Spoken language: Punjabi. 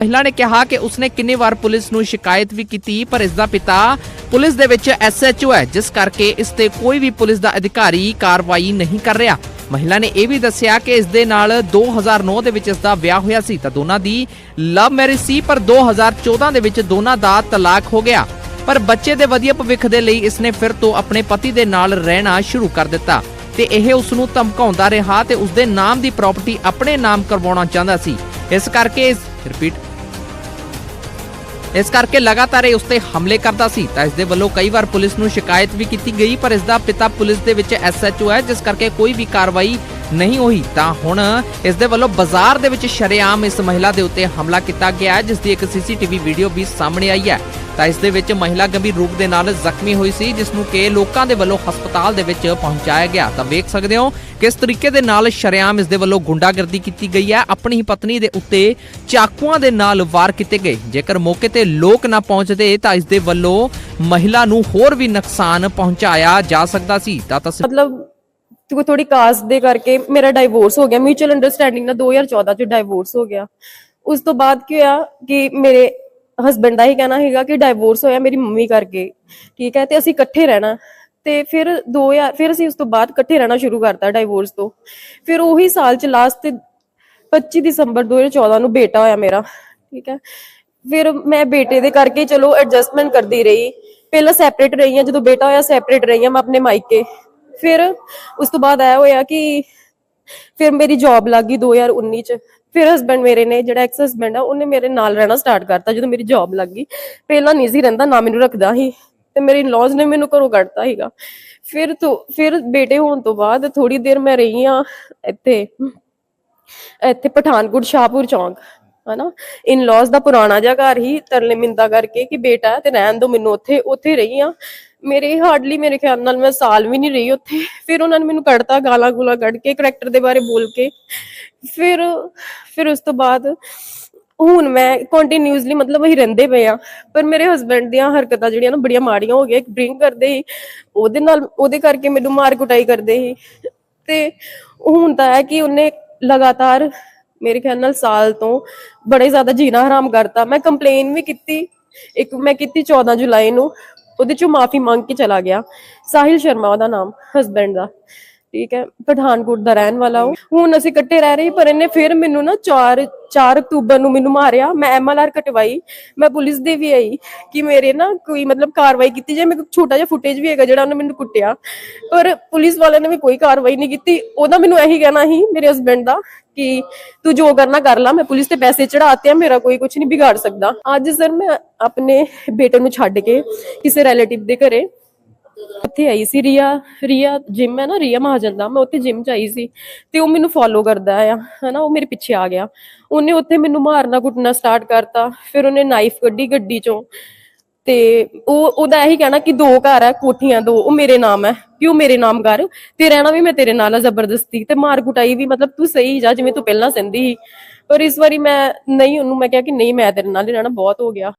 ਮਹਿਲਾ ਨੇ ਕਿਹਾ ਕਿ ਉਸਨੇ ਕਿੰਨੀ ਵਾਰ ਪੁਲਿਸ ਨੂੰ ਸ਼ਿਕਾਇਤ ਵੀ ਕੀਤੀ, ਪਰ ਇਸ ਦਾ ਪਿਤਾ ਪੁਲਿਸ ਦੇ ਵਿੱਚ ਐਸਐਚਓ ਹੈ, ਜਿਸ ਕਰਕੇ ਇਸ ਤੇ ਕੋਈ ਵੀ ਪੁਲਿਸ ਦਾ ਅਧਿਕਾਰੀ ਕਾਰਵਾਈ ਨਹੀਂ ਕਰ ਰਿਹਾ। ਮਹਿਲਾ ਨੇ ਇਹ ਵੀ ਦੱਸਿਆ ਕਿ ਇਸ ਦੇ ਨਾਲ 2009 ਦੇ ਵਿੱਚ ਇਸ ਦਾ ਵਿਆਹ ਹੋਇਆ ਸੀ, ਤਾਂ ਦੋਨਾਂ ਦੀ ਲਵ ਮੈਰਿਜ ਸੀ, ਪਰ 2014 ਦੇ ਵਿੱਚ ਦੋਨਾਂ ਦਾ ਤਲਾਕ ਹੋ ਗਿਆ। ਪਰ ਬੱਚੇ ਦੇ ਵਧੀਆ ਭਵਿੱਖ ਦੇ ਲਈ ਇਸਨੇ ਫਿਰ ਤੋਂ ਆਪਣੇ ਪਤੀ ਦੇ ਨਾਲ ਰਹਿਣਾ ਸ਼ੁਰੂ ਕਰ ਦਿੱਤਾ ਤੇ ਇਹ ਉਸ ਨੂੰ ਧਮਕਾਉਂਦਾ ਰਿਹਾ ਤੇ ਉਸ ਦੇ ਨਾਮ ਦੀ ਪ੍ਰਾਪਰਟੀ ਆਪਣੇ ਨਾਮ ਕਰਵਾਉਣਾ ਚਾਹੁੰਦਾ ਸੀ। ਇਸ ਕਰਕੇ ਰਿਪੀਟ ਇਸ ਕਰਕੇ ਲਗਾਤਾਰ ਇਹ ਉਸ ਤੇ ਹਮਲੇ ਕਰਦਾ ਸੀ। ਤਾਂ ਇਸ ਦੇ ਵੱਲੋਂ ਕਈ ਵਾਰ ਪੁਲਿਸ ਨੂੰ ਸ਼ਿਕਾਇਤ ਵੀ ਕੀਤੀ ਗਈ, ਪਰ ਇਸ ਦਾ ਪਿਤਾ ਪੁਲਿਸ ਦੇ ਵਿੱਚ ਐਸਐਚਓ ਹੈ, ਜਿਸ ਕਰਕੇ ਕੋਈ ਵੀ ਕਾਰਵਾਈ ਨਹੀਂ ਹੋਈ, ਤਾਂ ਹੁਣ ਇਸ ਦੇ ਵੱਲੋਂ ਬਾਜ਼ਾਰ ਦੇ ਵਿੱਚ ਸ਼ਰੇਆਮ ਇਸ ਮਹਿਲਾ ਦੇ ਉੱਤੇ ਹਮਲਾ ਕੀਤਾ ਗਿਆ ਹੈ ਜਿਸ ਦੀ ਇੱਕ ਸੀਸੀਟੀਵੀ ਵੀਡੀਓ ਵੀ ਸਾਹਮਣੇ ਆਈ ਹੈ। ਤਾਂ ਇਸ ਦੇ ਵਿੱਚ ਮਹਿਲਾ ਗੰਭੀਰ ਰੂਪ ਦੇ ਨਾਲ ਜ਼ਖਮੀ ਹੋਈ ਸੀ ਜਿਸ ਨੂੰ ਕਿ ਲੋਕਾਂ ਦੇ ਵੱਲੋਂ ਹਸਪਤਾਲ ਦੇ ਵਿੱਚ ਪਹੁੰਚਾਇਆ ਗਿਆ। ਤਾਂ ਵੇਖ ਸਕਦੇ ਹੋ ਕਿਸ ਤਰੀਕੇ ਦੇ ਨਾਲ ਸ਼ਰੇਆਮ ਇਸ ਦੇ ਵੱਲੋਂ ਗੁੰਡਾਗਰਦੀ ਕੀਤੀ ਗਈ ਹੈ। ਆਪਣੀ ਹੀ ਪਤਨੀ ਦੇ ਉੱਤੇ ਚਾਕੂਆਂ ਦੇ ਨਾਲ ਵਾਰ ਕੀਤੇ ਗਏ। ਜੇਕਰ ਮੌਕੇ ਤੇ ਲੋਕ ਨਾ ਪਹੁੰਚਦੇ, ਤਾਂ ਇਸ ਦੇ ਵੱਲੋਂ ਮਹਿਲਾ ਨੂੰ ਹੋਰ ਵੀ ਨੁਕਸਾਨ ਪਹੁੰਚਾਇਆ ਜਾ ਸਕਦਾ ਸੀ। ਤਾਂ ਮਤਲਬ ਤੂੰ ਥੋੜੀ ਕਾਸ ਦੇ ਕਰਕੇ ਮੇਰਾ ਡਾਈਵੋਰਸ ਹੋ ਗਿਆ। ਮਿਊਚੁਅਲ ਅੰਡਰਸਟੈਂਡਿੰਗ ਨਾਲ 2014 ਚ ਡਾਈਵੋਰਸ ਹੋ ਗਿਆ। ਉਸ ਤੋਂ ਬਾਅਦ ਕੀ ਹੋਇਆ ਕਿ ਮੇਰੇ ਹਸਬੰਡ ਦਾ ਹੀ ਕਹਿਣਾ ਹੈਗਾ ਕਿ ਡਾਈਵੋਰਸ ਹੋਇਆ, ਮੇਰੀ ਮੰਮੀ ਕਰਕੇ। ਠੀਕ ਹੈ, ਤੇ ਅਸੀਂ ਇਕੱਠੇ ਰਹਿਣਾ। ਤੇ ਫਿਰ 2000 ਫਿਰ ਅਸੀਂ ਉਸ ਤੋਂ ਬਾਅਦ ਇਕੱਠੇ ਰਹਿਣਾ ਸ਼ੁਰੂ ਕਰਤਾ ਡਾਈਵੋਰਸ ਤੋਂ। ਫਿਰ ਉਹੀ ਸਾਲ ਚ ਲਾਸਟ 25 ਦਸੰਬਰ 2014 ਨੂੰ ਬੇਟਾ ਹੋਇਆ ਮੇਰਾ। ਠੀਕ ਹੈ, ਫਿਰ ਮੈਂ ਬੇਟੇ ਦੇ ਕਰਕੇ ਚਲੋ ਐਡਜਸਟਮੈਂਟ ਕਰਦੀ ਰਹੀ। ਪਹਿਲਾਂ ਸੈਪਰੇਟ ਰਹੀ ਹਾਂ ਜਦੋਂ ਬੇਟਾ ਹੋਇਆ ਸੈਪਰੇਟ ਰਹੀ ਹਾਂ ਮੈਂ ਆਪਣੇ ਮਾਇਕੇ। ਫਿਰ ਉਸ ਤੋਂ ਬਾਅਦ ਆਇਆ ਹੋਇਆ ਕਿ ਫਿਰ ਮੇਰੀ ਜੌਬ ਲੱਗ 2019 ਚ। ਫਿਰ ਹਸਬੰਡ ਮੇਰੇ ਨੇ, ਜਿਹੜਾ ਐਕਸ ਹਸਬੰਡ ਆ, ਉਹਨੇ ਮੇਰੇ ਨਾਲ ਰਹਿਣਾ ਸਟਾਰਟ ਕਰਤਾ ਜਦੋਂ ਮੇਰੀ ਜੌਬ ਲੱਗ ਪਹਿਲਾਂ ਨਹੀਂ ਸੀ ਰਹਿੰਦਾ, ਨਾ ਮੈਨੂੰ ਰੱਖਦਾ ਸੀ ਤੇ ਮੇਰੇ ਇਨ-ਲॉज ਨੇ ਮੈਨੂੰ ਘਰੋਂ ਕੱਢਤਾ ਸੀਗਾ। ਫਿਰ ਤੋਂ, ਫਿਰ ਬੇਟੇ ਹੋਣ ਤੋਂ ਬਾਅਦ ਥੋੜੀ ਦੇਰ ਮੈਂ ਰਹੀ ਆ ਇੱਥੇ ਇੱਥੇ ਪਠਾਨਕੋਟ ਸ਼ਾਹਪੁਰ ਚੌਂਕ, ਹਨਾ? ਇਨ-ਲॉज ਦਾ ਪੁਰਾਣਾ ਜਿਹਾ ਘਰ ਹੀ ਤਰਲੇ ਮਿੰਦਾ ਕਰਕੇ ਕਿ ਬੇਟਾ ਤੇ ਰਹਿਣ ਦੋ, ਮੈਨੂੰ ਉੱਥੇ ਉੱਥੇ ਰਹੀ ਆ ਮੇਰੇ ਹਾਰਡਲੀ ਮੇਰੇ ਖਿਆਲ ਨਾਲ ਮੈਂ ਸਾਲ ਵੀ ਨਹੀਂ ਰਹੀ ਉੱਥੇ। ਫਿਰ ਉਹਨਾਂ ਨੇ ਮੈਨੂੰ ਕੱਢਤਾ ਗਾਲਾਂ ਗੁਲਾ ਕੱਢ ਕੇ ਕਰੈਕਟਰ ਦੇ ਬਾਰੇ ਬੋਲ ਕੇ। ਫਿਰ ਫਿਰ ਉਸ ਤੋਂ ਬਾਅਦ ਹੁਣ ਮੈਂ ਕੰਟੀਨਿਊਸਲੀ ਮਤਲਬ ਅਸੀਂ ਰਹਿੰਦੇ ਪਏ ਆ ਪਰ ਮੇਰੇ ਹਸਬੰਡ ਦੀਆਂ ਹਰਕਤਾਂ ਜਿਹੜੀਆਂ ਨਾ ਬੜੀਆਂ ਮਾੜੀਆਂ ਹੋ ਗਈਆਂ। ਡਰਿੰਕ ਕਰਦੇ ਸੀ। ਉਹਦੇ ਨਾਲ, ਉਹਦੇ ਕਰਕੇ ਮੈਨੂੰ ਮਾਰ ਕੁਟਾਈ ਕਰਦੇ ਸੀ। ਤੇ ਹੁਣ ਤਾਂ ਹੈ ਕਿ ਉਹਨੇ ਲਗਾਤਾਰ ਮੇਰੇ ਖਿਆਲ ਨਾਲ ਸਾਲ ਤੋਂ ਬੜੇ ਜ਼ਿਆਦਾ ਜੀਣਾ ਹਰਾਮ ਕਰਤਾ। ਮੈਂ ਕੰਪਲੇਨ ਵੀ ਕੀਤੀ। ਇੱਕ, ਮੈਂ ਕੀਤੀ 14 ਜੁਲਾਈ ਨੂੰ। ਉਹਦੇ ਚੋਂ ਮਾਫੀ ਮੰਗ ਕੇ ਚਲਾ ਗਿਆ। ਸਾਹਿਲ ਸ਼ਰਮਾ ਉਹਦਾ ਨਾਮ ਹਸਬੰਡ ਦਾ। ਠੀਕ ਹੈ, ਪਠਾਨਕੋਟ ਦਾ ਰਹਿਣ ਵਾਲਾ ਉਹ। ਹੁਣ ਅਸੀਂ ਇਕੱਠੇ ਰਹਿ ਰਹੇ, ਪਰ ਇਹਨੇ ਫਿਰ ਮੈਨੂੰ ਨਾ 4 4 ਅਕਤੂਬਰ ਨੂੰ ਮੈਨੂੰ ਮਾਰਿਆ। ਮੈਂ ਐਮਐਲਆਰ ਕਟਵਾਈ, ਮੈਂ ਪੁਲਿਸ ਦੇ ਵੀ ਆਈ ਕਿ ਮੇਰੇ ਨਾ ਕੋਈ ਮਤਲਬ ਕਾਰਵਾਈ ਕੀਤੀ ਜੇ ਮੇਰੇ ਕੋਲ ਛੋਟਾ ਜਿਹਾ ਫੁਟੇਜ ਵੀ ਹੈਗਾ ਜਿਹੜਾ ਉਹਨੇ ਮੈਨੂੰ ਕੁੱਟਿਆ। ਪਰ ਪੁਲਿਸ ਵਾਲਿਆਂ ਨੇ ਵੀ ਕੋਈ ਕਾਰਵਾਈ ਨਹੀਂ ਕੀਤੀ। ਉਹਦਾ ਮੈਨੂੰ ਇਹੀ ਕਹਿਣਾ ਸੀ ਮੇਰੇ ਹਸਬੰਡ ਦਾ ਕਿ ਤੂੰ ਜੋ ਕਰਨਾ ਕਰ ਲੈ, ਮੈਂ ਪੁਲਿਸ ਤੇ ਪੈਸੇ ਚੜਾਤੇ ਆ, ਮੇਰਾ ਕੋਈ ਕੁਝ ਨਹੀਂ ਵਿਗਾੜ ਸਕਦਾ। ਅੱਜ ਸਰ ਮੈਂ ਆਪਣੇ ਬੇਟੇ ਨੂੰ ਛੱਡ ਕੇ ਕਿਸੇ ਰਿਲੇਟਿਵ ਦੇ ਘਰੇ ਉੱਥੇ ਆਈ ਸੀ ਰੀਆ ਰੀਆ ਜਿਮ ਹੈ ਨਾ, ਰੀਆ ਮਹਾਜਨ ਦਾ, ਮੈਂ ਉੱਥੇ ਜਿਮ ਚ ਆਈ ਸੀ ਤੇ ਉਹ ਮੈਨੂੰ ਫੋਲੋ ਕਰਦਾ ਆ, ਹਨਾ, ਉਹ ਮੇਰੇ ਪਿੱਛੇ ਆ ਗਿਆ। ਉਹਨੇ ਉੱਥੇ ਮੈਨੂੰ ਮਾਰਨਾ ਕੁੱਟਣਾ ਸਟਾਰਟ ਕਰਤਾ, ਫਿਰ ਉਹਨੇ ਨਾਈਫ ਕੱਢੀ ਗੱਡੀ ਚੋਂ ਤੇ ਉਹ, ਉਹਦਾ ਇਹੀ ਕਹਿਣਾ ਕਿ ਦੋ ਘਰ ਹੈ, ਕੋਠੀਆਂ ਦੋ, ਉਹ ਮੇਰੇ ਨਾਮ ਹੈ, ਕਿ ਉਹ ਮੇਰੇ ਨਾਮ ਕਰ ਤੇ ਰਹਿਣਾ ਵੀ ਮੈਂ ਤੇਰੇ ਨਾਲ ਆ ਜ਼ਬਰਦਸਤੀ, ਤੇ ਮਾਰ ਕੁਟਾਈ ਵੀ ਮਤਲਬ ਤੂੰ ਸਹੀ ਜਾ, ਜਿਵੇਂ ਤੂੰ ਪਹਿਲਾਂ ਸਿੰਦੀ ਸੀ। ਪਰ ਇਸ ਵਾਰੀ ਮੈਂ ਨਹੀਂ, ਉਹਨੂੰ ਮੈਂ ਕਿਹਾ ਕਿ ਨਹੀਂ, ਮੈਂ ਤੇਰੇ ਨਾਲ ਹੀ ਰਹਿਣਾ, ਬਹੁਤ ਹੋ ਗਿਆ।